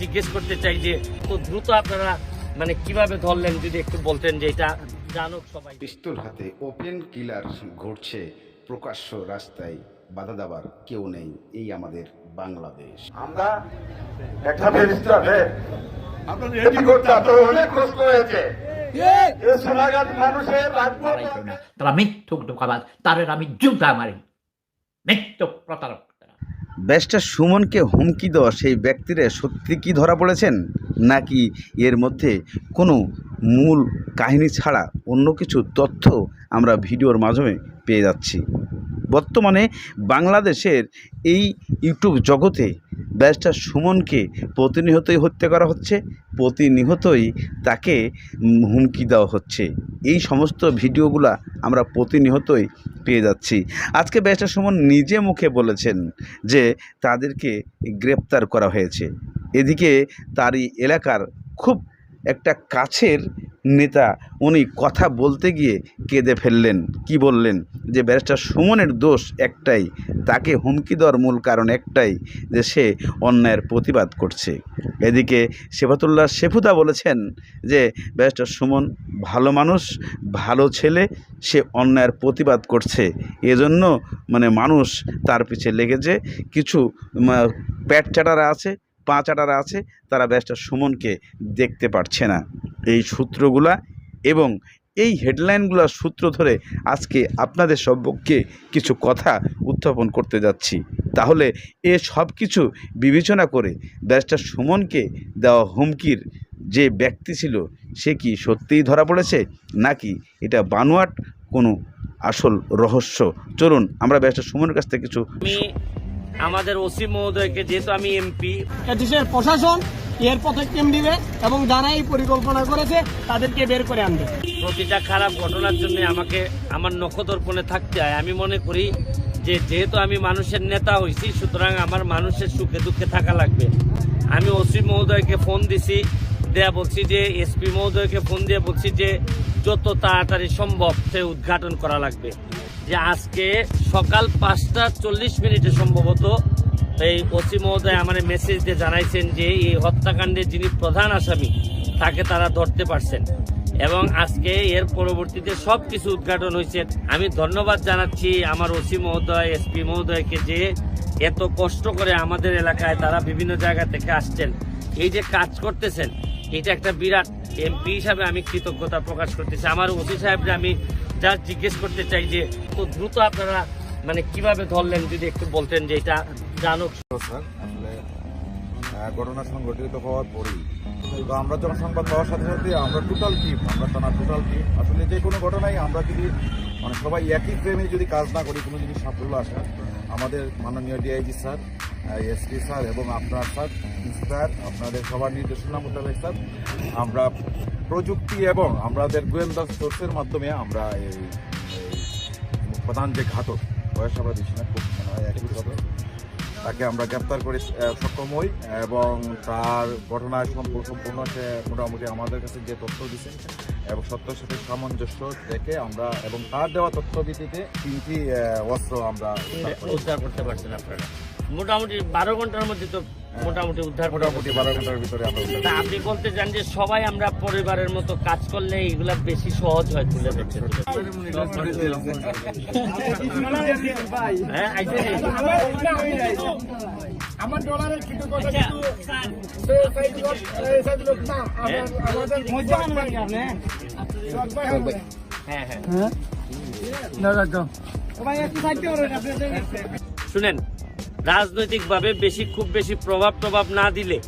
জিজ্ঞেস করতে চাই যে তো দ্রুত আপনারা মানে কীভাবে ধরলেন যদি একটু বলতেন যে এটা জানুক সবাই। পিস্তল হাতে ওপেন কিলার ঘটছে প্রকাশ্য রাস্তায় বাধা দেওয়ার কেউ নেই এই আমাদের বাংলাদেশ। আমরা একটা ব্যারিস্টার এটি করতে আপনার অনেক কষ্ট হয়েছে এই সোনাঘাট মানুষের রাজপথ। তারা মিথ্যুক ঢোকাবাজ তাদের আমি জুতা মারি। মিথ্যুক প্রতারক। তারা। ব্যারিস্টার সুমনকে হুমকি দেওয়া সেই ব্যক্তিরা সত্যি কি ধরা পড়েছেন? নাকি এর মধ্যে কোনো মূল কাহিনী ছাড়া অন্য কিছু তথ্য আমরা ভিডিওর মাধ্যমে পেয়ে যাচ্ছি। বর্তমানে বাংলাদেশের এই ইউটিউব জগতে ব্যারিস্টার সুমনকে প্রতিনিয়তই হত্যা করা হচ্ছে, প্রতিনিয়তই তাকে হুমকি দেওয়া হচ্ছে। এই সমস্ত ভিডিওগুলা আমরা প্রতিনিয়তই পেয়ে যাচ্ছি। আজকে ব্যারিস্টার সুমন নিজে মুখে বলেছেন যে তাদেরকে গ্রেপ্তার করা হয়েছে। এদিকে তারই এলাকার খুব একটা কাছের নেতা, উনি কথা বলতে গিয়ে কেঁদে ফেললেন। কি বললেন? যে ব্যারিস্টার সুমনের দোষ একটাই, তাকে হুমকি দেওয়ার মূল কারণ একটাই, যে সে অন্যায়ের প্রতিবাদ করছে। এদিকে সেফাতুল্লাহ শেফুদা বলেছেন যে, ব্যারিস্টার সুমন ভালো মানুষ, ভালো ছেলে, সে অন্যায়ের প্রতিবাদ করছে। এজন্য মানে মানুষ তার পিছে লেগেছে। কিছু প্যাট চাটারা আছে পা চাটারা আছে, তারা ব্যারিস্টার সুমনকে দেখতে পারছে না। এই সূত্রগুলা এবং এই হেডলাইনগুলোর সূত্র ধরে আজকে আপনাদের সম্পর্কে কিছু কথা উত্থাপন করতে যাচ্ছি। তাহলে এ সব কিছু বিবেচনা করে ব্যারিস্টার সুমনকে দেওয়া হুমকির যে ব্যক্তি ছিল, সে কি সত্যিই ধরা পড়েছে? নাকি এটা বানোয়াট কোনো আসল রহস্য? চলুন, আমরা ব্যারিস্টার সুমনের কাছ থেকে কিছু আমাদের ওসি মহোদয়কে যেহেতু আমি এমপি দেশের প্রশাসন এর পদক্ষেপ দিবে এবং যারা এই পরিকল্পনা করেছে তাদেরকে বের করে আনবে। প্রতিটা খারাপ ঘটনার জন্য আমাকে আমার নখদর্পণে থাকতে হয়। আমি মনে করি যে যেহেতু আমি মানুষের নেতা হয়েছি সুতরাং আমার মানুষের সুখে দুঃখে থাকা লাগবে। আমি ওসি মহোদয়কে ফোন দিছি দেয়া বলছি যে এসপি মহোদয়কে ফোন দিয়ে বলছি যে যত তাড়াতাড়ি সম্ভব সে উদ্ঘাটন করা লাগবে। যে আজকে সকাল পাঁচটা চল্লিশ মিনিটে সম্ভবত এই ওসি মহোদয় আমার মেসেজ দিয়ে জানাইছেন যে এই হত্যাকাণ্ডের যিনি প্রধান আসামি, তাকে তারা ধরতে পারছেন। এবং আজকে এর পরবর্তীতে সব কিছু উদ্ঘাটন হয়েছে। আমি ধন্যবাদ জানাচ্ছি আমার ওসি মহোদয়, এসপি মহোদয়কে যে এত কষ্ট করে আমাদের এলাকায় তারা বিভিন্ন জায়গা থেকে আসছেন। এই যে কাজ করতেছেন, এটা একটা বিরাট এমপি হিসাবে আমি কৃতজ্ঞতা প্রকাশ করতেছি। আমার ওসি সাহেবরা আমি যা জিজ্ঞেস করতে চাই যে তো দ্রুত আপনারা মানে কীভাবে ধরলেন, যদি একটু বলতেন যে এটা জানুক। স্যার ঘটনা সংঘটিত হওয়ার পরেই। তো আমরা যখন সংবাদ পাওয়ার সাথে সাথে আমরা টোটাল টিম আমরা থানা টোটাল টিম আসলে যে কোনো ঘটনায় আমরা যদি মানে সবাই একই ফ্রেমে যদি কাজ না করি, কোনো যদি সাফল্য আসে, আমাদের মাননীয় ডিআইজি স্যার এসপি স্যার এবং আপনার স্যার স্যার, আপনাদের সবার নির্দেশনা মোতাবেক স্যার, আমরা প্রযুক্তি এবং আমাদের গোয়েন্দা সোর্সের মাধ্যমে আমরা এই প্রধান যে ঘাতক বয়স আমরা বিশ্বনাথ একই হবে তাকে আমরা গ্রেপ্তার করে সক্ষম হই এবং তার ঘটনায় সম্পূর্ণ সে মোটামুটি আমাদের কাছে যে তথ্য দিচ্ছে এবং সত্যের সাথে সামঞ্জস্য রেখে আমরা এবং তার দেওয়া তথ্য ভিত্তিতে তিনটি অস্ত্র আমরা উদ্ধার করি। উদ্ধার করতে পারছেন আপনারা মোটামুটি বারো ঘণ্টার মধ্যে তো মোটামুটি উদ্ধার মোটামুটি বারো ঘণ্টার ভিতরে আপনি বলতে চান যে সবাই আমরা পরিবারের মতো কাজ করলে এগুলা বেশি সহজ হয় তুলে ধরতে? হ্যাঁ আমার ডলারের কিছু কথা আচ্ছা, হ্যাঁ। হ্যাঁ শুনেন রাজনৈতিকভাবে বেশি, খুব বেশি প্রভাব প্রভাব না দিলে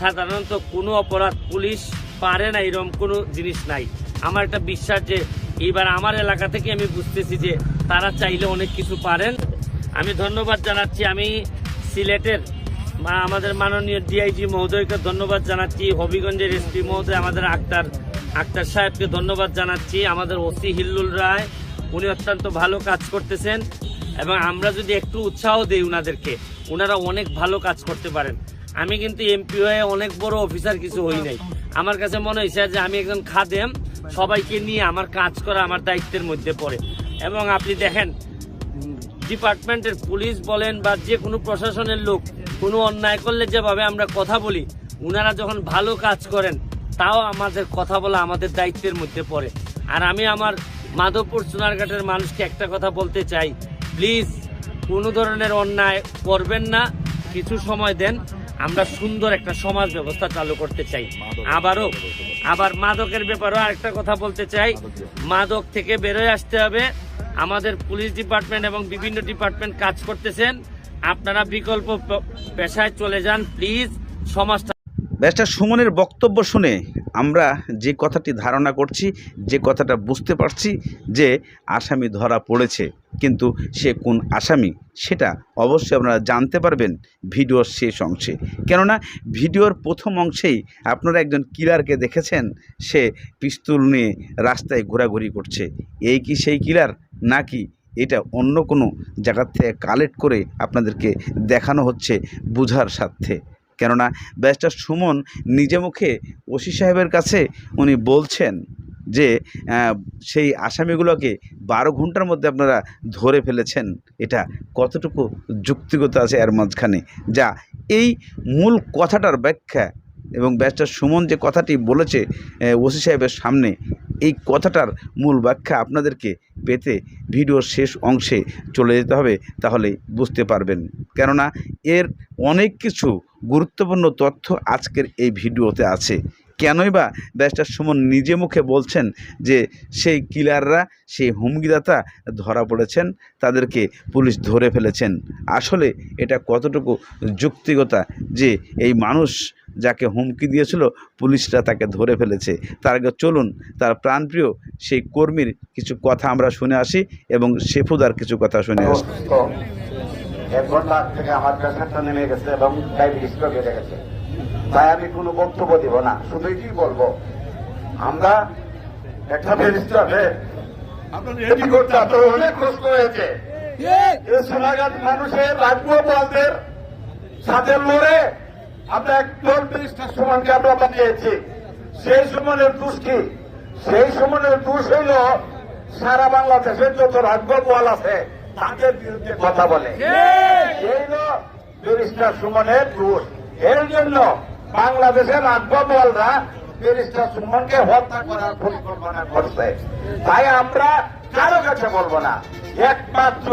সাধারণত কোনো অপরাধ পুলিশ পারে না এরকম কোনো জিনিস নাই। আমার একটা বিশ্বাস যে এইবার আমার এলাকা থেকে আমি বুঝতেছি যে তারা চাইলে অনেক কিছু পারেন। আমি ধন্যবাদ জানাচ্ছি, আমি সিলেটের আমাদের মাননীয় ডিআইজি মহোদয়কে ধন্যবাদ জানাচ্ছি, হবিগঞ্জের এসপি মহোদয়, আমাদের আক্তার আক্তার সাহেবকে ধন্যবাদ জানাচ্ছি, আমাদের ওসি হিল্লুল রায়, উনি অত্যন্ত ভালো কাজ করতেছেন। এবং আমরা যদি একটু উৎসাহ দিই ওনাদেরকে ওনারা অনেক ভালো কাজ করতে পারেন। আমি কিন্তু এমপি হয়ে অনেক বড় অফিসার কিছু হই নাই। আমার কাছে মনে হয়েছে যে আমি একজন খাদেম, সবাইকে নিয়ে আমার কাজ করা আমার দায়িত্বের মধ্যে পড়ে। এবং আপনি দেখেন, ডিপার্টমেন্টের পুলিশ বলেন বা যে কোনো প্রশাসনের লোক, কোনো অন্যায় করলে যেভাবে আমরা কথা বলি ওনারা যখন ভালো কাজ করেন, তাও আমাদের কথা বলা আমাদের দায়িত্বের মধ্যে পড়ে। আর আমি আমার মাধবপুর সোনারঘাটের মানুষকে একটা কথা বলতে চাই প্লিজ কোনো ধরনের অন্যায় করবেন না। কিছু সময় দেন আমরা সুন্দর একটা সমাজ ব্যবস্থা চালু করতে চাই। আবারও আবার মাদকের ব্যাপারেও আরেকটা কথা বলতে চাই। মাদক থেকে বেরোয় আসতে হবে। আমাদের পুলিশ ডিপার্টমেন্ট এবং বিভিন্ন ডিপার্টমেন্ট কাজ করতেছেন। আপনারা বিকল্প পেশায় চলে যান প্লিজ। সমাজটা ব্যারিস্টার সুমনের বক্তব্য শুনে আমরা যে কথাটি ধারণা করছি, যে কথাটা বুঝতে পারছি যে আসামি ধরা পড়েছে। কিন্তু সে কোন আসামি সেটা অবশ্যই আপনারা জানতে পারবেন ভিডিওর শেষ অংশে। কেননা ভিডিওর প্রথম অংশেই আপনারা একজন কিলারকে দেখেছেন, সে পিস্তুল নিয়ে রাস্তায় ঘোরাঘুরি করছে। এই কি সেই কিলার? নাকি এটা অন্য কোনো জায়গার থেকে কালেক্ট করে আপনাদেরকে দেখানো হচ্ছে বুঝার স্বার্থে? কেননা ব্যারিস্টার সুমন নিজে মুখে ওসি সাহেবের কাছে উনি বলছেন যে সেই আসামিগুলোকে বারো ঘণ্টার মধ্যে আপনারা ধরে ফেলেছেন। এটা কতটুকু যুক্তিগত আছে এর মাঝখানে? যা এই মূল কথাটার ব্যাখ্যা এবং ব্যারিস্টার সুমন যে কথাটি বলেছে ওসি সাহেবের সামনে এই কথাটার মূল ব্যাখ্যা আপনাদেরকে পেতে ভিডিওর শেষ অংশে চলে যেতে হবে, তাহলে বুঝতে পারবেন। কেননা, এর অনেক কিছু গুরুত্বপূর্ণ তথ্য আজকের এই ভিডিওতে আছে। কেনই বা ব্যারিস্টার সুমন নিজে মুখে বলছেন যে সেই কিলাররা, সেই হুমকিদাতা ধরা পড়েছেন, তাদেরকে পুলিশ ধরে ফেলেছেন। আসলে এটা কতটুকু যুক্তিগতা যে এই মানুষ যাকে হুমকি দিয়েছিল, পুলিশরা তাকে ধরে ফেলেছে। তার আগে চলুন, তার প্রাণপ্রিয় সেই কর্মীর কিছু কথা আমরা শুনে আসি এবং শেফুদার কিছু কথা শুনে আসি। এক ঘণ্টা থেকে আমার প্রেশারটা নেমে গেছে এবং ডায়াবেটিস বেড়ে গেছে। তাই আমি কোনো বক্তব্য দিব না। শুধু এটাই বলব। আমরা একটা ব্যারিস্টার এটি করতে আপনার অনেক কষ্ট হয়েছে। সোনাঘাট মানুষের সাথে লড়ে আমরা সমানকে আমরা বানিয়েছি সেই সমানের দোষ কি সেই সমানের দোষ হইল সারা বাংলাদেশের যত রাজগোপাল আছে তাদের বিরুদ্ধে কথা বলে। এই হলো ব্যারিস্টার সুমনের দোষ। এর জন্য বাংলাদেশের রাজগোপালরা ব্যারিস্টার সুমনকে হত্যা করার পরিকল্পনা করছে। তাই আমরা কারও কাছে বলব না, একমাত্র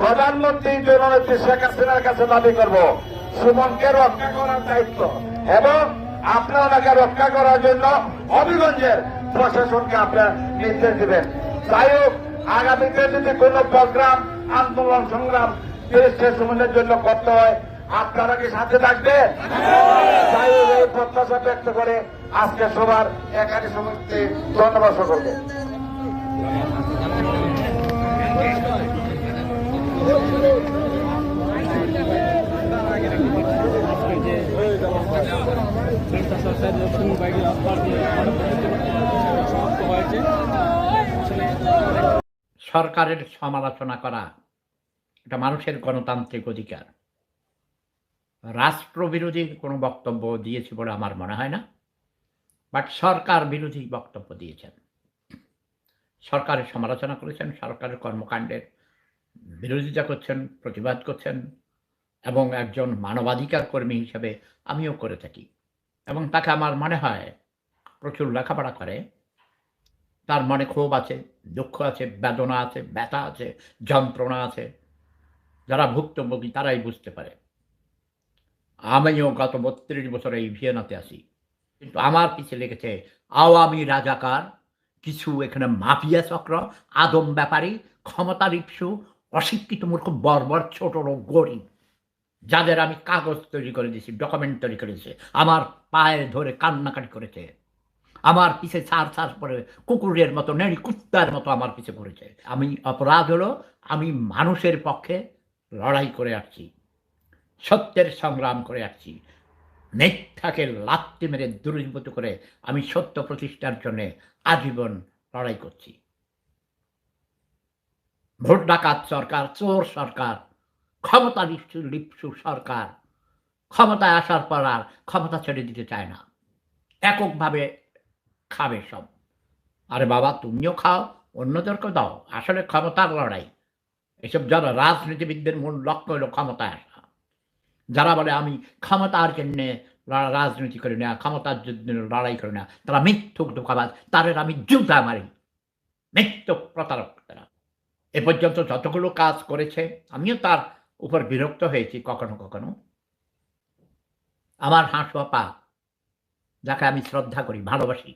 প্রধানমন্ত্রী জননেত্রী শেখ হাসিনার কাছে দাবি করব, সুমনকে রক্ষা করার দায়িত্ব এবং আপনারা রক্ষা করার জন্য হবিগঞ্জের প্রশাসনকে আপনারা নির্দেশ দিবেন। যাই হোক, আগামীতে যদি কোন প্রোগ্রাম, আন্দোলন, সংগ্রাম সুমনের জন্য করতে হয় আপনারা কি সাথে থাকবেন? প্রত্যাশা ব্যক্ত করে আজকে সবার একাডি সমিতি ধন্যবাদ সকলকে। সরকারের সমালোচনা করা এটা মানুষের গণতান্ত্রিক অধিকার। রাষ্ট্রবিরোধী কোনো বক্তব্য দিয়েছি বলে আমার মনে হয় না। বাট সরকার বিরোধী বক্তব্য দিয়েছেন। সরকারের সমালোচনা করেছেন, সরকারের কর্মকাণ্ডের বিরোধিতা করছেন, প্রতিবাদ করছেন এবং একজন মানবাধিকার কর্মী হিসেবে আমিও করে থাকি। এবং তাকে আমার মনে হয় প্রচুর লেখাপড়া করে। তার মনে ক্ষোভ আছে, দুঃখ আছে, বেদনা আছে, ব্যথা আছে, যন্ত্রণা আছে। যারা ভুক্তভোগী তারাই বুঝতে পারে। আমিও গত বত্রিশ বছর এই ভিয়েনাতে আছি। কিন্তু আমার পিছিয়ে লেগেছে আওয়ামী রাজাকার, কিছু এখানে মাফিয়া চক্র, আদম ব্যাপারী, ক্ষমতা ইপসু অশিক্ষিত মূর্খ, বর্বর, ছোট লোক, গরিব, যাদের আমি কাগজ তৈরি করে দিয়েছি ডকুমেন্ট তৈরি করে দিয়েছি। আমার পায়ে ধরে কান্নাকাটি করেছে। আমার পিছে ছাড় ছাড় পরে কুকুরের মতো, নেড়ি কুত্তার মতো আমার পিছে পড়েছে। আমি অপরাধ হলো, আমি মানুষের পক্ষে লড়াই করে আসছি। সত্যের সংগ্রাম করে আসছি। মিথ্যাকে লাত্তি মেরে দূরীভূত করে আমি সত্য প্রতিষ্ঠার জন্য আজীবন লড়াই করছি। ভোট ডাকাত সরকার, চোর সরকার, ক্ষমতা লিপসু লিপসু সরকার, ক্ষমতায় আসার পর আর ক্ষমতা ছেড়ে দিতে চায় না। এককভাবে খাবে সব। আরে বাবা, তুমিও খাও অন্যদেরকে দাও। আসলে ক্ষমতার লড়াই। এসব যারা রাজনীতিবিদদের মূল লক্ষ্য হলো ক্ষমতায় আসা। যারা বলে আমি ক্ষমতার জন্যে রাজনীতি করি না, ক্ষমতার জন্য লড়াই করি না, তারা মিথ্যুক ধোকাবাজ, তাদের আমি জুতা মারি। মিথ্যুক প্রতারক তারা। এ পর্যন্ত যতগুলো কাজ করেছে, আমিও তার উপর বিরক্ত হয়েছি কখনো কখনো। আমার হাঁস পা যাকে আমি শ্রদ্ধা করি, ভালোবাসি,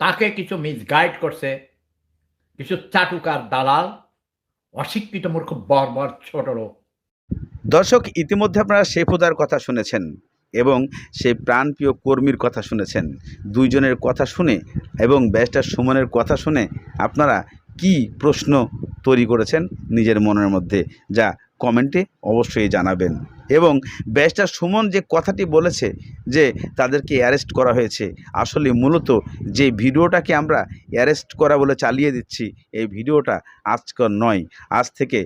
তাকে কিছু মিসগাইড করছে, কিছু চাটুকার দালাল, অশিক্ষিত মূর্খ, বর্বর ছোট লোক। দর্শক, ইতিমধ্যে আপনারা শেফুদার কথা শুনেছেন এবং সেই প্রাণপ্রিয় কর্মীর কথা শুনেছেন। দুইজনের কথা শুনে এবং ব্যারিস্টার সুমনের কথা শুনে আপনারা কি প্রশ্ন তৈরি করেছেন নিজের মনের মধ্যে? যা কমেন্টে অবশ্যই জানাবেন। এবং ব্যারিস্টার সুমন যে কথাটি বলেছে যে তাদেরকে অ্যারেস্ট করা হয়েছে, আসলে মূলত যে ভিডিওটাকে আমরা অ্যারেস্ট করা বলে চালিয়ে দিচ্ছি, এই ভিডিওটা আজকাল নয়, আজ থেকে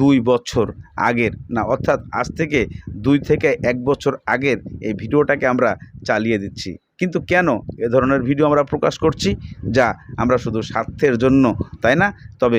দুই বছর আগের, না, অর্থাৎ আজ থেকে দুই থেকে এক বছর আগের এই ভিডিওটাকে আমরা চালিয়ে দিচ্ছি। কিন্তু কেন এ ধরনের ভিডিও আমরা প্রকাশ করছি? যা আমরা শুধু স্বার্থের জন্য, তাই না? তবে